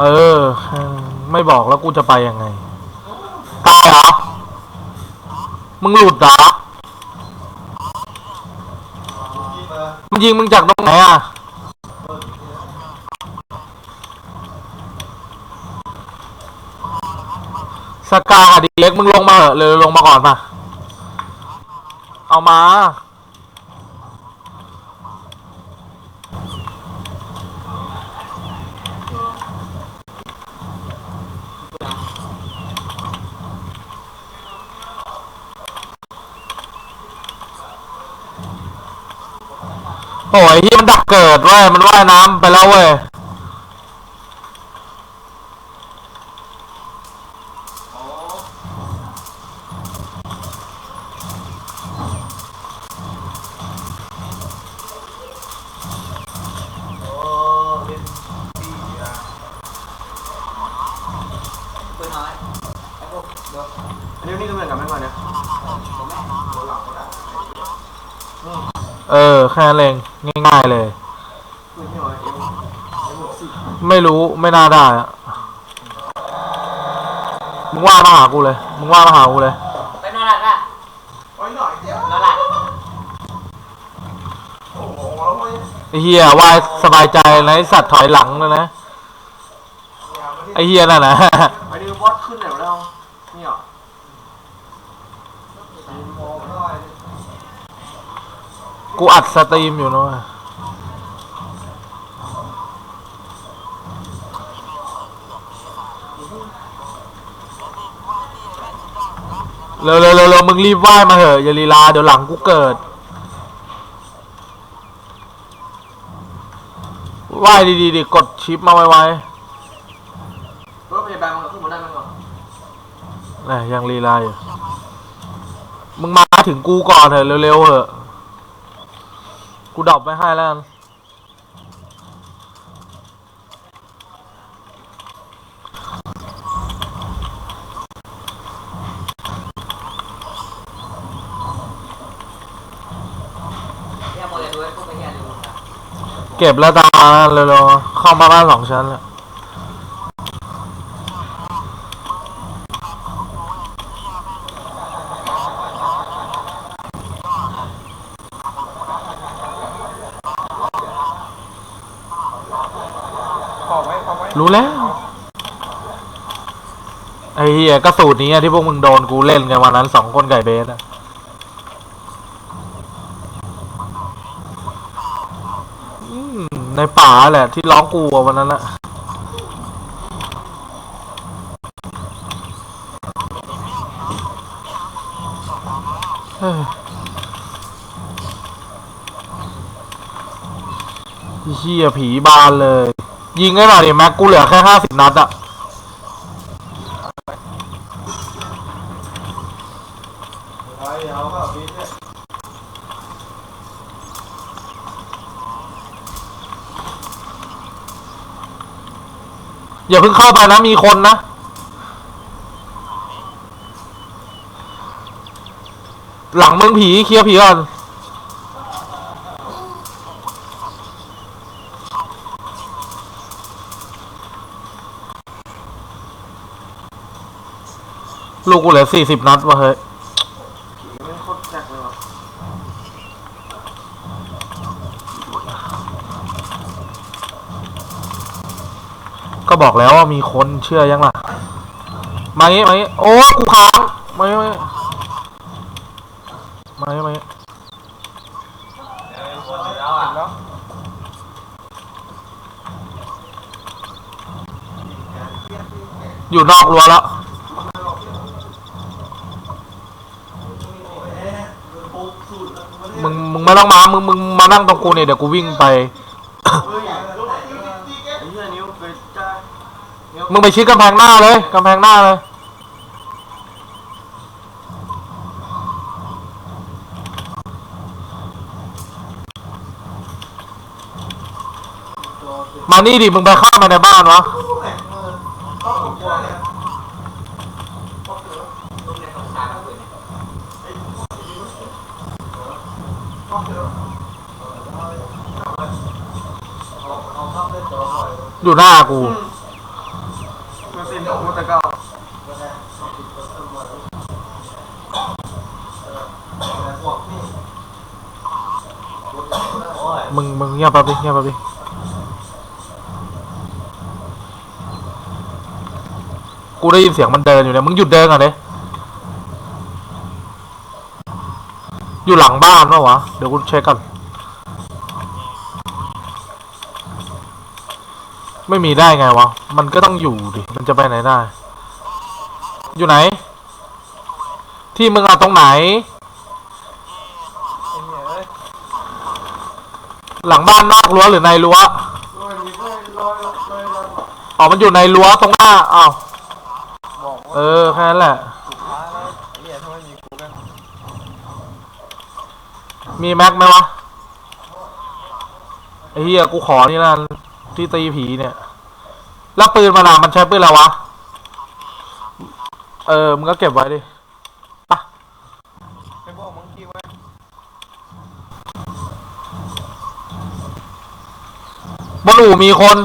เออ ไม่บอกแล้วกูจะไปยังไง ตายเหรอ มึงหลุดเหรอมันยิงมึงจากตรงไหนอะ สกาดีเล็กมึงลงมาเหอะเลยลงมาก่อนป่ะเอามา โอ้ยที่มันดักเกิดเว้ยมันว่ายน้ำไปแล้วเว้ย เออแค่นั้นเองง่ายๆเลยปืนที่น้อยเอ็มเอ็มหกสิบไม่รู้ไม่น่าได้อะมึงว่ามาหากูเลย มึงว่ามาหากูเลยไปนอนหลับอะโอ้ยหน่อยเดียวนอนหลับโอ้โหแล้วมันไอ้เฮียวายสบายใจนะไอ้สัตว์ถอยหลังเลยนะไอ้เฮียนั่นนะอันนี้บอสขึ้นไหนวะเรานี่เหรอ กูอัดสตรีมอยู่นะเว้ยเร็วเร็วเร็วเร็วมึงรีบไหว้มาเถอะอย่าลีลาเดี๋ยวหลังกูเกิดไหว้ดีๆดิกดชิปมาไวรถพยาบาลมันก็ขึ้นมาได้มั้งเหรอๆนะยังลีลาอยู่มึงมาถึงกูก่อนเถอะเร็วๆเถอะ กูดรอปไม่ให้แล้วกันเรียกโมเดลด้วยพวกไปเฮียดูนะเก็บแล้วตามมาเร็วๆเข้ามาบ้านสองชั้นแล้ว ขอไว้ขอไว้ รู้แล้ว ไอ้เหี้ยก็สูตรนี้ที่พวกมึงโดนกูเล่นกันวันนั้นสองคนไก่เบสอะในป่าแหละ ที่ร้องกูวันนั้นอะเฮ้ยเฮียผีบานเลย ยิงให้หน่อยดิแม็กกูเหลือแค่ห้าสิบนัดอะอยอย่าเพิ่งเข้าไปนะมีคนนะหลังมืองผีเคลียร์ผีก่อน ลูกกูเหลือสี่สิบนัดวะเฮ้ยไม่โคตรแจ็คเลยวะก็บอกแล้วว่ามีคนเชื่อยังล่ะมางี้มางี้โอ้กูค้างมางี้มางี้มางี้มางี้แล้วอะแล้วอยู่นอกรั้วแล้ว มึงมึงไม่ต้องมา มึงมึงมานั่งตรงกูเนี่ยเดี๋ยวกูวิ่งไป มึงไปชิดกำแพงหน้าเลยกำแพงหน้าเลย มานี่ดิมึงไปเข้ามาในบ้านวะ อยู่หน้ากูมุตะเก้ามึงมึงเงียบแป๊บดิเงียบแป๊บดิกูได้ยินเสียงมันเดินอยู่เนี่ยมึงหยุดเดินก่อนดิอยู่หลังบ้านปะวะ เดี๋ยวกูเช็คก่อน ไม่มีได้ไงวะ มันก็ต้องอยู่ดิ มันจะไปไหนได้ อยู่ไหน ที่มึงเอาตรงไหน หลังบ้านนอกรั้วหรือในรั้วอ๋อ มันอยู่ในรั้วตรงหน้า อ้าวบอกว่าเออ แค่นั้นแหละสุดท้ายแล้วไอ้เหี้ยถ้าไม่มีกูก็มีแม็กไหมวะไอ้เหี้ย กูขอนี่นะ ที่ตีผีเนี่ย แล้วปืนมันอะมันใช้ปืนอะไรวะ เออมึงก็เก็บไว้ดิปะไปบอกมึงกี้ไว้บนอู่มีคน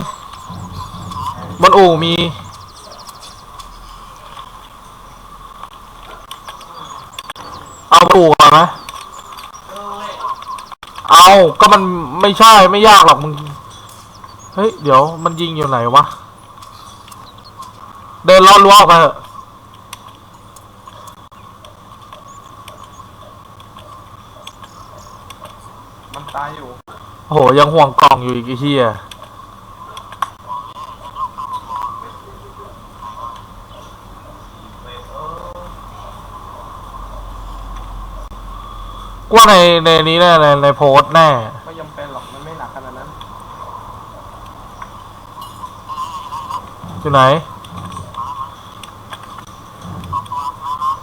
บนอู่มีเอาบนอู่ก่อนไหมเอา ก็มันไม่ใช่ ไม่ยากหรอกมึง เฮ้ย เดี๋ยวมันยิงอยู่ไหนวะ เดินลอดรั้วออกไปเถอะมันตายอยู่ โอ้โห ยังห่วงกล่องอยู่อีกไอ้เหี้ยกว่าในในนี้แน่ในในโพสต์แน่ ไม่จำเป็นหรอกมันไม่หนักขนาดนั้น อยู่ไหน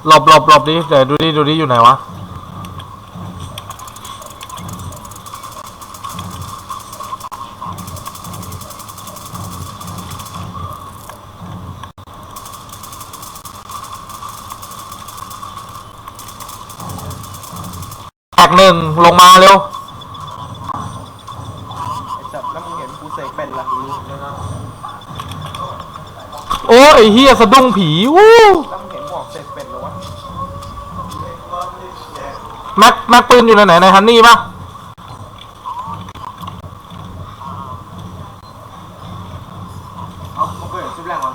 หลบหลบหลบดิเดี๋ยวดูดิดูดิอยู่ไหนวะแท็กหนึ่งลงมาเร็ว ไอ้สัตว์แล้วมึงเห็นกูเสกเป็นละเลยนะ โอ้ ยไอ้เฮียสะดุ้งผีวู้แล้วมึงเห็นบอกเสกเป็นเหรอวะแม็กแม็กปืนอยู่ในไหนฮันนี่ปะเอามึงเคยเห็นชุดแรกมั้ย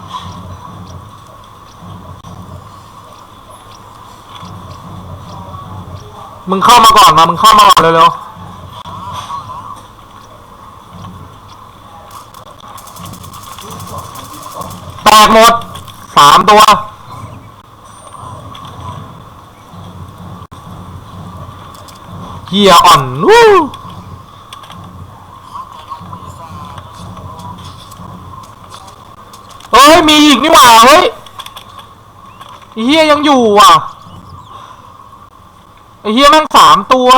มึงเข้ามาก่อนมามึงเข้ามาก่อนเร็วๆ แตกหมดสามตัว เกียร์อ่อนวู้เฮ้ย มีอีกนี่หว่า เฮ้ยเฮียยังอยู่อะเฮียแม่งสามตัว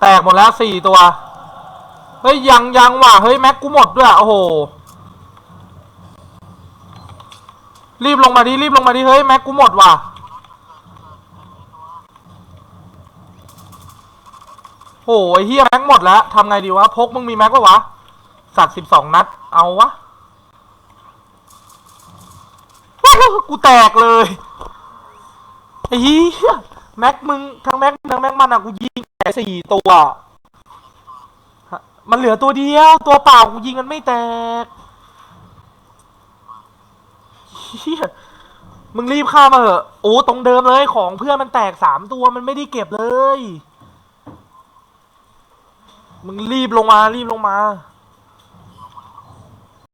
แตกหมดแล้วสี่ตัว เฮ้ย ยังยังว่ะ เฮ้ย แม็กกูหมดด้วย โอ้โห รีบลงมาดิ รีบลงมาดิ เฮ้ย แม็กกูหมดว่ะ โอ้ยเฮียแม็กหมดแล้วทำไงดีวะ พกมึงมีแม็กปะวะ สัตว์สิบสองนัด เอาวะ กูแตกเลยไอ้เหี้ยแม็กมึงทั้งแม็กทั้งแม็กมันอะกูยิง สี่ตัว มันเหลือตัวเดียว ตัวเปล่ากูยิงมันไม่แตกเฮียมึงรีบข้ามาเหอะ โอ้ตรงเดิมเลยของเพื่อนมันแตกสามตัวมันไม่ได้เก็บเลย มึงรีบลงมารีบลงมา